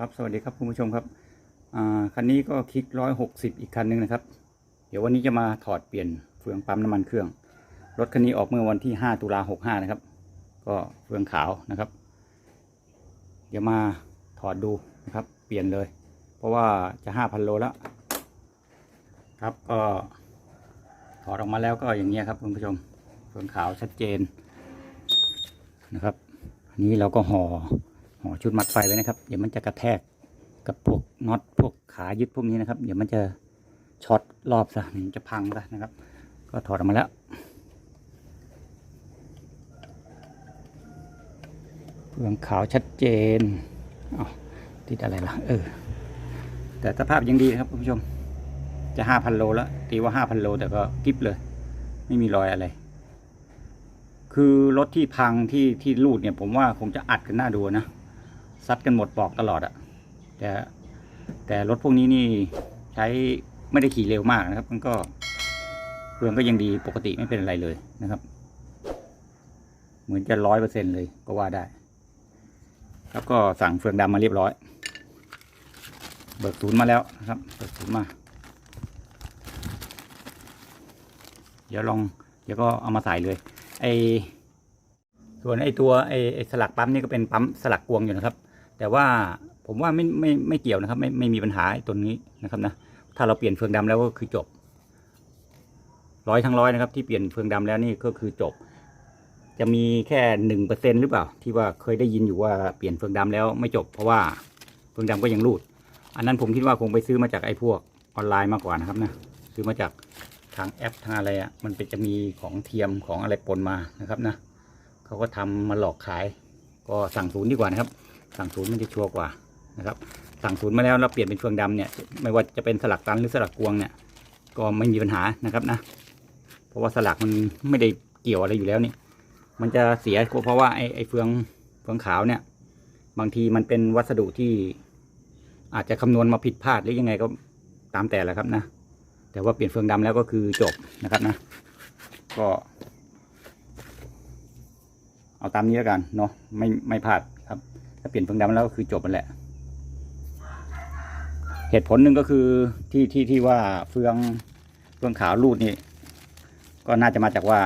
ครับสวัสดีครับคุณผู้ชมครับคันนี้ก็คลิกร้อยหกสิบอีกคันหนึ่งนะครับ เดี๋ยววันนี้จะมาถอดเปลี่ยนเฟืองปั๊มน้ำมันเครื่อง รถคันนี้ออกเมื่อวันที่ห้าตุลาหกห้านะครับ ก็เฟืองขาวนะครับ เดี๋ยวมาถอดดูนะครับ เปลี่ยนเลย เพราะว่าจะห้าพันโลแล้ว ครับก็ถอดออกมาแล้วก็อย่างเงี้ครับคุณผู้ชมเฟืองขาวชัดเจนนะครับ อันนี้เราก็ห่อ ห่อชุดมัดไฟไว้นะครับ เดี๋ยวมันจะกระแทกกับพวกน็อตพวกขายึดพวกนี้นะครับ เดี๋ยวมันจะช็อตรอบซะมันจะพังซะนะครับ ก็ถอดออกมาแล้วเปลืองขาวชัดเจนเอาติดอะไรล่ะ เออ แต่สภาพยังดีนะครับคุณผู้ชม จะห้าพันโลแล้วตีว่าห้าพันโลแต่ก็กริบเลย ไม่มีรอยอะไร คือรถที่พังที่ที่รูดเนี่ย ผมว่าคงจะอัดกันหน้าดูนะ ซัดกันหมดปอกตลอดอะแต่แต่รถพวกนี้นี่ใช้ไม่ได้ขี่เร็วมากนะครับ มันก็เครื่องก็ยังดีปกติไม่เป็นอะไรเลยนะครับ เหมือนจะร้อยเปอร์เซ็นเลยก็ว่าได้ แล้วก็สั่งเฟืองดำมาเรียบร้อย เบิกศูนย์มาแล้วนะครับ เบิกศูนย์มา เดี๋ยวลองเดี๋ยวก็เอามาใส่เลยไอส่วนไอตัวไอไอสลักปั๊มนี่ก็เป็นปั๊มสลักกวงอยู่นะครับ แต่ว่าผมว่าไม่ไม่ไม่เกี่ยวนะครับ ไม่ไม่มีปัญหาตัวนี้นะครับนะถ้าเราเปลี่ยนเฟืองดำแล้วก็คือจบร้อยทั้งร้อยนะครับ ที่เปลี่ยนเฟืองดำแล้วนี่ก็คือจบ จะมีแค่หนึ่งเปอร์เซ็นหรือเปล่า ที่ว่าเคยได้ยินอยู่ว่าเปลี่ยนเฟืองดำแล้วไม่จบ เพราะว่าเฟืองดำก็ยังรูด อันนั้นผมคิดว่าคงไปซื้อมาจากไอ้พวกออนไลน์มากกว่านะครับนะซื้อมาจากทางแอปทางอะไรอะ่ะมันเป็นจะมีของเทียมของอะไรปนมานะครับนะเขาก็ทำมาหลอกขาย ก็สั่งศูนย์ดีกว่านะครับ สั่งศูนย์มันจะชัวร์กว่านะครับสั่งศูนย์มาแล้วเราเปลี่ยนเป็นเฟืองดำเนี่ยไม่ว่าจะเป็นสลักตันหรือสลักกวงเนี่ยก็ไม่มีปัญหานะครับนะ เพราะว่าสลักมันไม่ได้เกี่ยวอะไรอยู่แล้วนี่ มันจะเสียเพราะว่าไอ้ไอ้เฟืองเฟืองขาวเนี่ย บางทีมันเป็นวัสดุที่ อาจจะคำนวณมาผิดพลาดหรือยังไงก็ตามแต่แหละครับนะ แต่ว่าเปลี่ยนเฟืองดำแล้วก็คือจบนะครับนะ ก็ เอาตามนี้แล้วกันเนาะไม่ไม่พลาดครับ ถ้าเปลี่ยนเฟืองดำแล้วก็คือจบมันแหละ เหตุผลหนึ่งก็คือที่ที่ที่ว่าเฟืองเฟืองขาวรูดนี่ ก็น่าจะมาจากว่า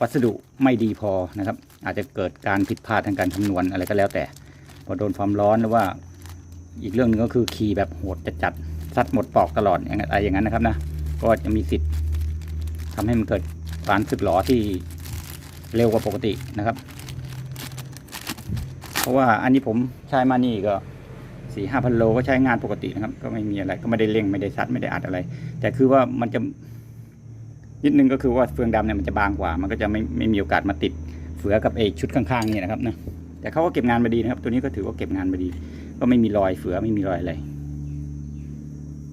วัสดุไม่ดีพอนะครับ อาจจะเกิดการผิดพลาดทางการคำนวณอะไรก็แล้วแต่ พอโดนความร้อนหรือว่าอีกเรื่องหนึ่งก็คือขี่แบบโหดจัดๆซัดหมดปอกตลอดอย่างนั้นอะไรอย่างนั้นนะครับนะก็จะมีสิทธิ์ทำให้มันเกิดการสึกหรอที่เร็วกว่าปกตินะครับ เพราะว่าอันนี้ผมใช้มานี่ก็สี่ห้าพันโลก็ใช้งานปกตินะครับ ก็ไม่มีอะไรก็ไม่ได้เร่งไม่ได้ซัดไม่ได้อัดอะไร แต่คือว่ามันจะนิดนึงก็คือว่าเฟืองดำเนี่ยมันจะบางกว่า มันก็จะไม่ไม่มีโอกาสมาติดเฟือกับเอชุดข้างๆนี่นะครับนะแต่เขาก็เก็บงานมาดีนะครับ ตัวนี้ก็ถือว่าเก็บงานมาดี ก็ไม่มีรอยเฟือไม่มีรอยอะไร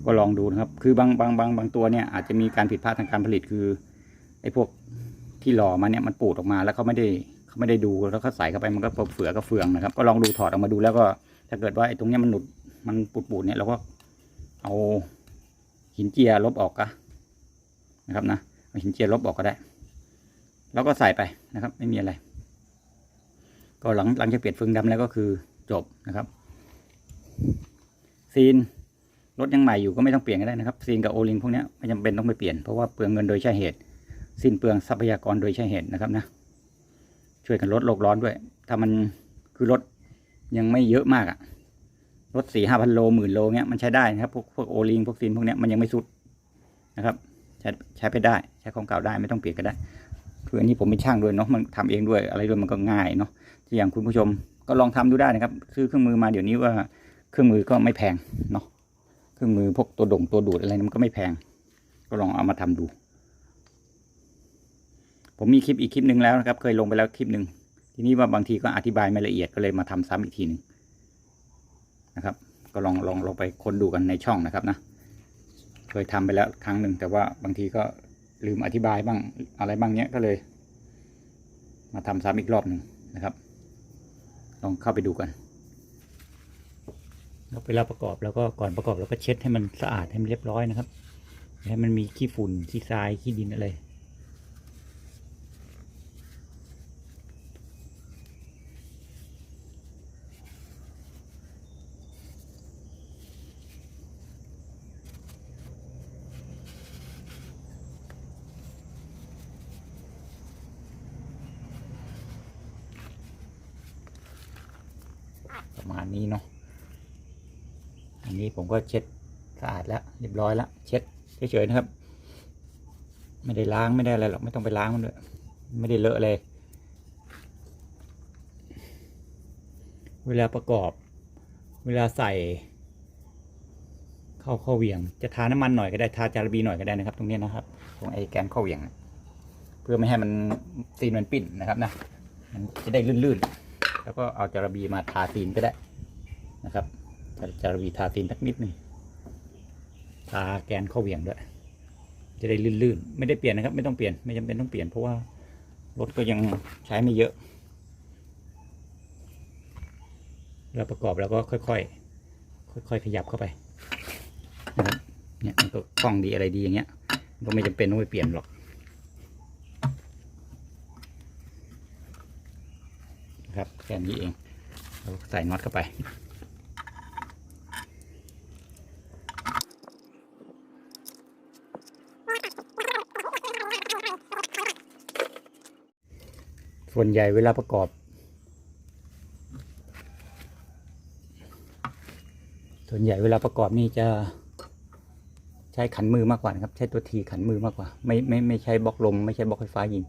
ก็ลองดูนะครับ คือบางบางบางบางตัวเนี่ยอาจจะมีการผิดพลาดทางการผลิตคือไอ้พวก ที่หล่อมาเนี่ยมันปูดออกมาแล้วเขาไม่ได้เขาไม่ได้ดูแล้วเขาใส่เข้าไปมันก็เฟือก็เฟืองนะครับ ก็ลองดูถอดออกมาดูแล้วก็ ถ้าเกิดว่าไอ้ตรงเนี้ยมันหนุดมันปูดปูดเนี่ยเราก็เอาหินเจียลบออกก็นะครับนะเอาหินเจียลบออกก็ได้ แล้วก็ใส่ไปนะครับ ไม่มีอะไร ก็หลังหลังจากเปลี่ยนเฟืองดำแล้วก็คือจบนะครับ ซีนรถยังใหม่อยู่ก็ไม่ต้องเปลี่ยนก็ได้นะครับซีนกับโอลิงพวกนี้ไม่จำเป็นต้องไปเปลี่ยนเพราะว่าเปลืองเงินโดยใช่เหตุ สิ้นเปลืองทรัพยากรโดยใช่เหตุนะครับนะ ช่วยกันลดโลกร้อนด้วย ถ้ามันคือรถยังไม่เยอะมากอะรถสี่ห้าพันโลหมื่นโลเนี้ยมันใช้ได้นะครับ พวกพวกโอลิงพวกซีนพวกเนี้ยมันยังไม่สุดนะครับ ใช้ใช้ไปได้ ใช้ของเก่าได้ไม่ต้องเปลี่ยนก็ได้คืออันนี้ผมเป็นช่างด้วยเนาะมันทำเองด้วยอะไรด้วยมันก็ง่ายเนาะที่อย่างคุณผู้ชมก็ลองทำดูได้นะครับ ซื้อเครื่องมือมาเดี๋ยวนี้ว่าเครื่องมือก็ไม่แพงเนาะเครื่องมือพวกตัวด่งตัวดูดอะไรมันก็ไม่แพง ก็ลองเอามาทำดู ผมมีคลิปอีกคลิปหนึ่งแล้วนะครับ เคยลงไปแล้วคลิปหนึ่งทีนี้ว่าบางทีก็อธิบายไม่ละเอียดก็เลยมาทำซ้ำอีกทีหนึ่งนะครับ ก็ลองลองลองไปค้นดูกันในช่องนะครับนะเคยทำไปแล้วครั้งหนึ่งแต่ว่าบางทีก็ลืมอธิบายบ้างอะไรบ้างเนี้ยก็เลย มาทำซ้ำอีกรอบหนึ่งนะครับ ลองเข้าไปดูกันเราเวลาประกอบแล้วก็ก่อนประกอบเราก็เช็ดให้มันสะอาดให้มันเรียบร้อยนะครับให้มันมีขี้ฝุ่นขี้ทรายขี้ดินอะไร มาณนี้เนาะอันนี้ผมก็เช็ดสะอาดแล้วเรียบร้อยแล้วเช็ดเฉยๆนะครับ ไม่ได้ล้างไม่ได้อะไรหรอกไม่ต้องไปล้างมันด้วยไม่ได้เลอะเลย เวลาประกอบ เวลาใส่ เข้าข้าเหวี่ยง จะทาน้ำมันหน่อยก็ได้ทาจารบีหน่อยก็ได้นะครับ ตรงนี้นะครับ ตรงไอ้แกนเข้าเหวี่ยง เพื่อไม่ให้มันซีนมันปิ้นนะครับนะมันจะได้ลื่นๆ แล้วก็เอาจาระบีมาทาซีนก็ได้นะครับจาระบีทาซีนสักนิดนึงทาแกนข้าเหวี่ยงด้วย จะได้ลื่นๆ ไม่ได้เปลี่ยนนะครับ ไม่ต้องเปลี่ยนไม่จำเป็นต้องเปลี่ยนเพราะว่ารถก็ยังใช้ไม่เยอะ เราประกอบแล้วก็ค่อยๆ ค่อยๆ ขยับเข้าไปนะครับเนี่ยมันก็คล่องดีอะไรดีอย่างเงี้ยก็ไม่จำเป็นต้องไปเปลี่ยนหรอก นะครับแค่นี้เองเราใส่น็อตเข้าไปส่วนใหญ่เวลาประกอบ ส่วนใหญ่เวลาประกอบนี่จะใช้ขันมือมากกว่านะครับ ใช้ตัวทีขันมือมากกว่า ไม่ไม่ไม่ใช้บล็อกลม ไม่ใช้บล็อกไฟฟ้ายิง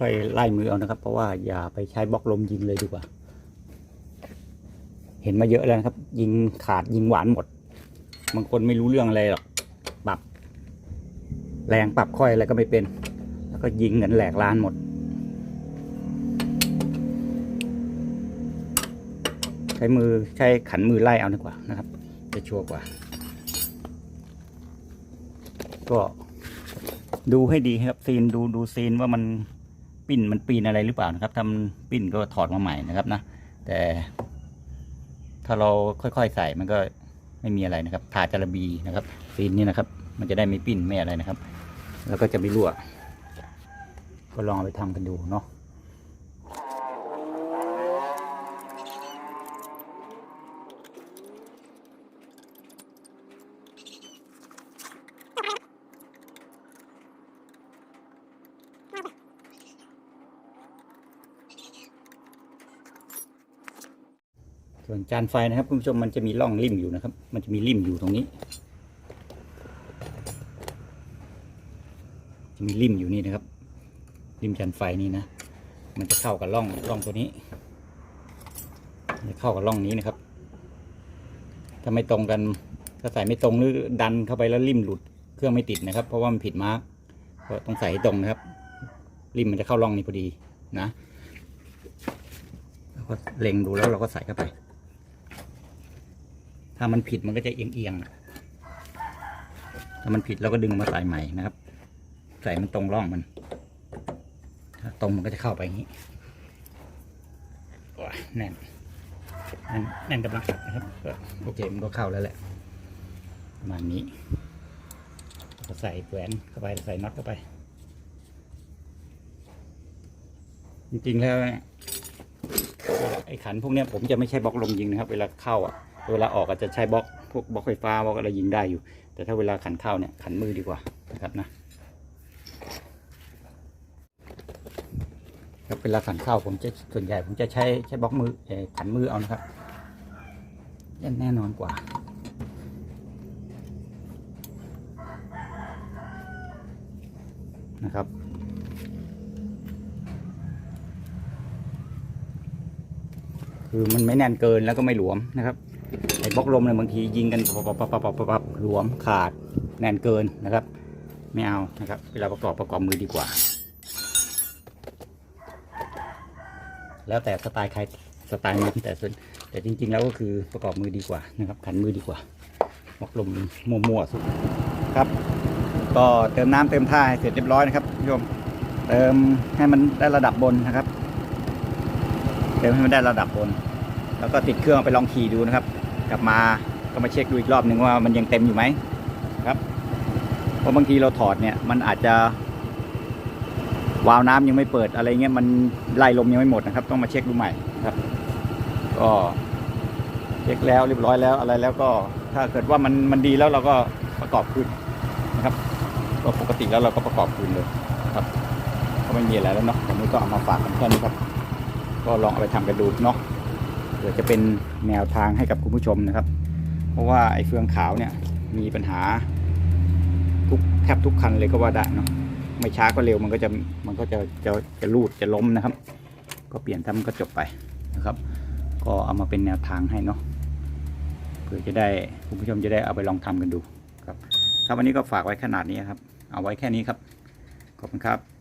ค่อยๆไล่มือเอานะครับ เพราะว่าอย่าไปใช้บล็อกลมยิงเลยดีกว่า เห็นมาเยอะแล้วนะครับ ยิงขาดยิงหวานหมด บางคนไม่รู้เรื่องอะไรหรอกปรับ แรงปรับค่อยอะไรก็ไม่เป็น แล้วก็ยิงกันแหลกลานหมดใช้มือใช้ขันมือไล่เอาดีกว่านะครับ จะชัวร์กว่า ก็ดูให้ดีครับซีนดูดูซีนว่ามัน ปิ้นมันปีนอะไรหรือเปล่านะครับถ้าปิ้นก็ถอดมาใหม่นะครับนะแต่ถ้าเราค่อยๆใส่มันก็ไม่มีอะไรนะครับทาจาระบีนะครับซีนนี่นะครับ มันจะได้ไม่ปิ้นไม่อะไรนะครับ แล้วก็จะไม่รั่ว ก็ลองไปทำกันดูเนาะ ส่วนจานไฟนะครับคุณผู้ชมมันจะมีร่องริมอยู่นะครับ มันจะมีริมอยู่ตรงนี้ จะมีริมอยู่นี่นะครับ ริมจานไฟนี่นะ มันจะเข้ากับร่องร่องตัวนี้จะเข้ากับร่องนี้นะครับถ้าไม่ตรงกันถ้าใส่ไม่ตรงหรือดันเข้าไปแล้วริมหลุดเครื่องไม่ติดนะครับ เพราะว่ามันผิดมาร์กก็ต้องใส่ให้ตรงนะครับ ริมมันจะเข้าร่องนี้พอดีนะแล้วก็เล็งดูแล้วเราก็ใส่เข้าไป ถ้ามันผิดมันก็จะเอียงเอียงถ้ามันผิดเราก็ดึงมาใส่ใหม่นะครับ ใส่มันตรงร่องมัน ถ้าตรงมันก็จะเข้าไปอย่างนี้โอ้แน่นแน่นแน่นกำลังขัดนะครับโอเคมันก็เข้าแล้วแหละประมาณนี้ก็ใส่แหวนเข้าไปใส่น็อตเข้าไป จริงๆแล้วไอ้ขันพวกนี้ผมจะไม่ใช้บล็อกลมยิงนะครับ เวลาเข้าอะ เวลาออกอาจะใช้บล็อกพวกบล็อกไฟฟ้าบล็อกอะไรยิงได้อยู่ แต่ถ้าเวลาขันเข้าเนี่ยขันมือดีกว่านะครับนะครับเวลาขันเข้าผมจะส่วนใหญ่ผมจะใช้ใช้บล็อกมือเออขันมือเอานะครับแน่นอนกว่านะครับคือมันไม่แน่นเกินแล้วก็ไม่หลวมนะครับ บล็อกลมเนี่ยบางทียิงกันปับปับปับปับปับปับหลวมขาดแน่นเกินนะครับ ไม่เอานะครับเวลาประกอบประกอบมือดีกว่า แล้วแต่สไตล์ใครสไตล์มันแต่ส่วนแต่จริง ๆ แล้วก็คือประกอบมือดีกว่านะครับขันมือดีกว่าบล็อกลมมั่วๆสุดครับก็เติมน้ำเติมท่าให้เสร็จเรียบร้อยนะครับคุณผู้ชมเติมให้มันได้ระดับบนนะครับ เติมให้มันได้ระดับบน แล้วก็ติดเครื่องไปลองขี่ดูนะครับ กลับมาก็มาเช็คดูอีกรอบหนึ่งว่ามันยังเต็มอยู่ไหมครับเพราะบางทีเราถอดเนี่ยมันอาจจะวาล์วน้ำยังไม่เปิดอะไรเงี้ยมันไล่ลมยังไม่หมดนะครับ ต้องมาเช็คดูใหม่ครับ ก็เช็คแล้วเรียบร้อยแล้วอะไรแล้วก็ถ้าเกิดว่ามันมันดีแล้วเราก็ประกอบคืนนะครับก็ปกติแล้วเราก็ประกอบคืนเลยครับก็ไม่มีอะไรแล้วเนาะวันนี้ก็เอามาฝากกันแค่นี้ครับ ก็ลองเอาไปทำกันดูเนาะ ผื่อจะเป็นแนวทางให้กับคุณผู้ชมนะครับ เพราะว่าไอ้เฟืองขาวเนี่ยมีปัญหาทุกแทบทุกคันเลยก็ว่าได้เนาะไม่ช้าก็เร็วมันก็จะมันก็จะจะจะรูดจะล้มนะครับ ก็เปลี่ยนทำก็จบไปนะครับ ก็เอามาเป็นแนวทางให้เนาะเพื่อจะได้คุณผู้ชมจะได้เอาไปลองทำกันดูครับ ครับวันนี้ก็ฝากไว้ขนาดนี้ครับ เอาไว้แค่นี้ครับขอบคุณครับ